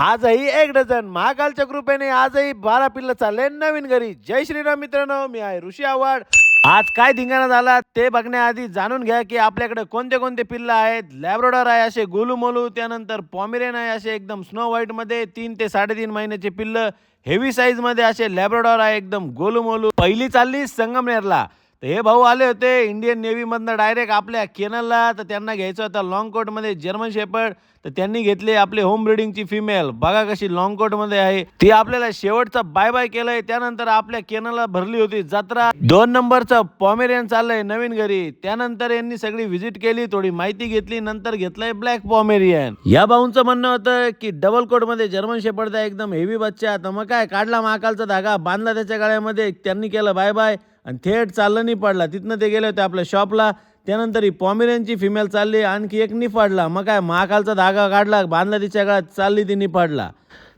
आजही एक डझन महाकालच्या कृपेने आजही बारा पिल्ल चालले नवीन घरी. जय श्रीराम मित्रांनो मी आहे ऋषी आव्हाड. आज काय धिंगाणा झाला ते बघण्याआधी जाणून घ्या की आपल्याकडे कोणते कोणते पिल्ल आहेत. लॅबरोडर आहे असे गोलूमोलू त्यानंतर पॉमिरेन आहे असे एकदम स्नो व्हाईटमध्ये तीन ते साडेतीन महिन्याचे पिल्ल. हेवी साईजमध्ये असे लॅब्रोडॉर आहे एकदम गोलूमोलू. पहिली चालली संगमनेरला. तर हे भाऊ आले होते इंडियन नेव्हीमधनं डायरेक्ट आपल्या केनलला. तर त्यांना घ्यायचं होतं लॉंग कोटमध्ये जर्मन शेपर्ड तर त्यांनी घेतले आपले होम ब्रिडिंगची फिमेल बघा कशी लॉंग कोटमध्ये आहे. ती आपल्याला शेवटचा बाय बाय केलंय. त्यानंतर आपल्या केनलला भरली होती जत्रा. दोन नंबरचं पॉमेरियन चाललंय नवीन घरी. त्यानंतर यांनी सगळी व्हिजिट केली थोडी माहिती घेतली नंतर घेतलंय ब्लॅक पॉमेरियन या भाऊंचं म्हणणं होतं की डबल कोटमध्ये जर्मन शेपर्डचा एकदम हेवी बच्चा. तर मग काय काढला महाकालचा धागा बांधला त्याच्या गाळ्यामध्ये. त्यांनी केलं बाय बाय आणि थेट चाललं नाही पडला. तिथनं ते गेले होते आपल्या शॉपला त्यानंतर ही पॉमेरियनची फिमेल चालली आणखी एक निफाडला. मग काय महाकालचा धागा काढला बांधला तिच्या गळ्यात चालली ती निफाडला.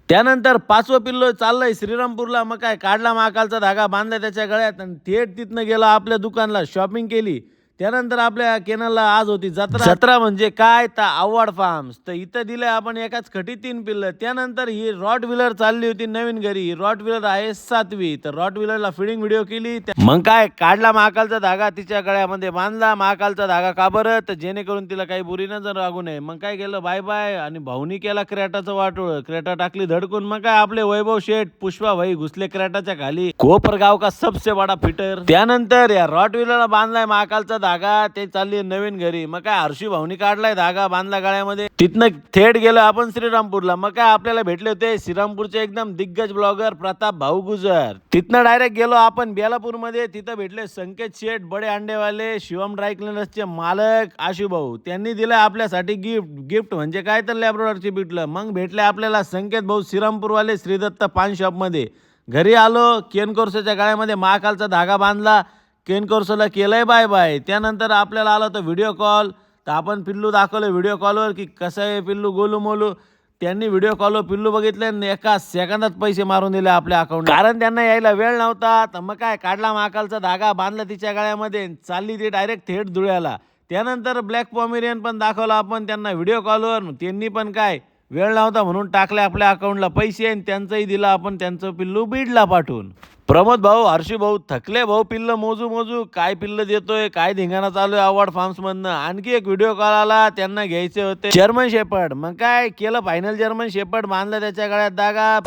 त्यानंतर पाचवं पिल्लो चाललंय श्रीरामपूरला. मग काय काढला महाकालचा धागा बांधला त्याच्या गळ्यात आणि थेट तिथनं गेला आपल्या दुकानला. शॉपिंग केली. त्यानंतर आपल्या केनलला आज होती जत्रा. जत्रा. म्हणजे काय? तर आव्हाड फार्म्स. तर इथं दिलंय आपण एकाच खटी तीन पिल्लं. त्यानंतर ही रॉट व्हीलर चालली होती नवीन घरी. ही रॉट व्हीलर आहे सातवी. तर रॉट व्हीलरला फिडिंग व्हिडिओ केली मग काय? काढला महाकालचा धागा तिच्या गळ्यामध्ये बांधला. महाकालचा धागा का बरं? तर जेणेकरून तिला काही बुरी नजर लागू नये. मग काय केलं? बाय बाय आणि भाऊनी केला क्रेटाचं वाटोळ. क्रेटा टाकली धडकून. मग काय? आपले वैभव शेठ पुष्पा भाई घुसले क्रेटाच्या खाली. कोपरगाव का सबसे बडा फिटर त्यानंतर या रॉट व्हीलरला बांधलाय महाकालचा धागा ते चालली नवीन घरी. मग काय हर्षी भाऊनी काढलाय धागा बांधला गाळ्यामध्ये. तिथनं थेट गेलो आपण श्रीरामपूरला. मग काय आपल्याला भेटले होते श्रीरामपूरचे एकदम दिग्गज ब्लॉगर प्रताप भाऊ गुजर. तिथनं डायरेक्ट गेलो आपण बेलापूरमध्ये तिथं भेटले संकेत शेठ बडे अंडेवाले शिवम ड्राय क्लिनर्सचे मालक आशु भाऊ. त्यांनी दिलं आपल्यासाठी गिफ्ट गिफ्ट म्हणजे काय तर लॅब्रोडरची भेटलं मग भेटले आपल्याला संकेत भाऊ श्रीरामपूरवाले श्रीदत्त पान शॉपमध्ये. घरी आलो केन कोर्सच्या गाळ्यामध्ये महाकालचा धागा बांधला. केन केलं केलंय बाय बाय. त्यानंतर आपल्याला आलं होतं व्हिडिओ कॉल तर आपण पिल्लू दाखवलं व्हिडिओ कॉलवर की कसं आहे पिल्लू गोलू मोलू. त्यांनी व्हिडिओ कॉलवर पिल्लू बघितले आणि एका सेकंदात पैसे मारून दिले आपल्या अकाउंट कारण त्यांना यायला वेळ नव्हता. तर मग काय काढला महाकालचा धागा बांधला तिच्या गळ्यामध्ये चालली ती डायरेक्ट थेट धुळ्याला. त्यानंतर ब्लॅक पॉमेरियन पण दाखवला आपण त्यांना व्हिडिओ कॉलवर त्यांनी पण काय वेळ नव्हता म्हणून टाकले आपल्या अकाउंटला पैसे आणि त्यांचंही दिलं आपण त्यांचं पिल्लू बीडला पाठवून. प्रमोद भाऊ हर्षी भाऊ थकले भाऊ पिल्ल मोजू मोजू काय पिल्ल देतोय काय धिंगाणा चालू आहे अवॉर्ड फार्म्स मधनं. आणखी एक व्हिडिओ कॉल आला त्यांना घ्यायचे होते. जर्मन शेपर्ड मग काय केलं फायनल जर्मन शेपर्ड मानलं त्याच्या गळ्यात दागा.